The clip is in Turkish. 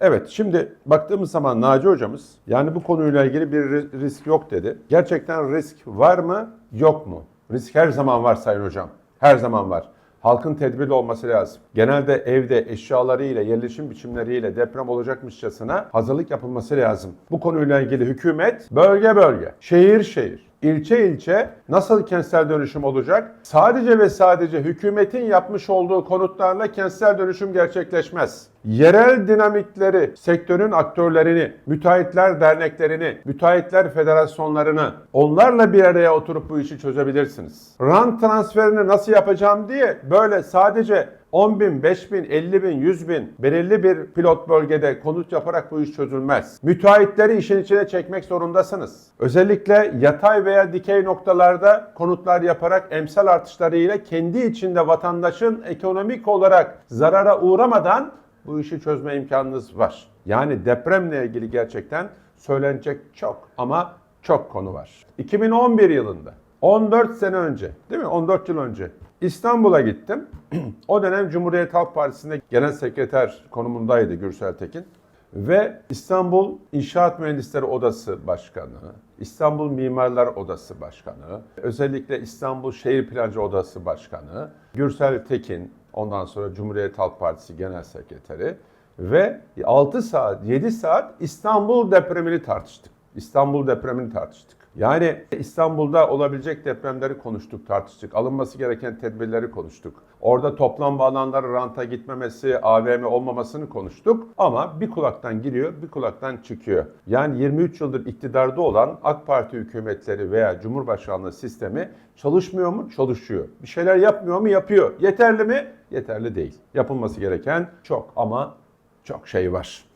Evet şimdi baktığımız zaman Naci hocamız yani bu konuyla ilgili bir ri- risk yok dedi. Gerçekten risk var mı yok mu? Risk her zaman var Sayın Hocam. Her zaman var. Halkın tedbirli olması lazım. Genelde evde eşyalarıyla, yerleşim biçimleriyle deprem olacakmışçasına hazırlık yapılması lazım. Bu konuyla ilgili hükümet bölge bölge, şehir şehir, ilçe ilçe nasıl kentsel dönüşüm olacak? Sadece ve sadece hükümetin yapmış olduğu konutlarla kentsel dönüşüm gerçekleşmez. Yerel dinamikleri, sektörün aktörlerini, müteahhitler derneklerini, müteahhitler federasyonlarını onlarla bir araya oturup bu işi çözebilirsiniz. Rant transferini nasıl yapacağım diye böyle sadece 10 bin, 5 bin, 50 bin, 100 bin belirli bir pilot bölgede konut yaparak bu iş çözülmez. Müteahhitleri işin içine çekmek zorundasınız. Özellikle yatay veya dikey noktalarda konutlar yaparak emsal artışlarıyla kendi içinde vatandaşın ekonomik olarak zarara uğramadan bu işi çözme imkanınız var. Yani depremle ilgili gerçekten söylenecek çok ama çok konu var. 2011 yılında 14 sene önce değil mi? 14 yıl önce İstanbul'a gittim. o dönem Cumhuriyet Halk Partisi'nde genel sekreter konumundaydı Gürsel Tekin. Ve İstanbul İnşaat Mühendisleri Odası Başkanı, İstanbul Mimarlar Odası Başkanı, özellikle İstanbul Şehir Plancı Odası Başkanı, Gürsel Tekin, ondan sonra Cumhuriyet Halk Partisi Genel Sekreteri ve 6 saat, 7 saat İstanbul depremini tartıştık. İstanbul depremini tartıştık. Yani İstanbul'da olabilecek depremleri konuştuk, tartıştık. Alınması gereken tedbirleri konuştuk. Orada toplam alanları ranta gitmemesi, AVM olmamasını konuştuk. Ama bir kulaktan giriyor, bir kulaktan çıkıyor. Yani 23 yıldır iktidarda olan AK Parti hükümetleri veya Cumhurbaşkanlığı sistemi çalışmıyor mu? Çalışıyor. Bir şeyler yapmıyor mu? Yapıyor. Yeterli mi? Yeterli değil. Yapılması gereken çok ama çok şey var.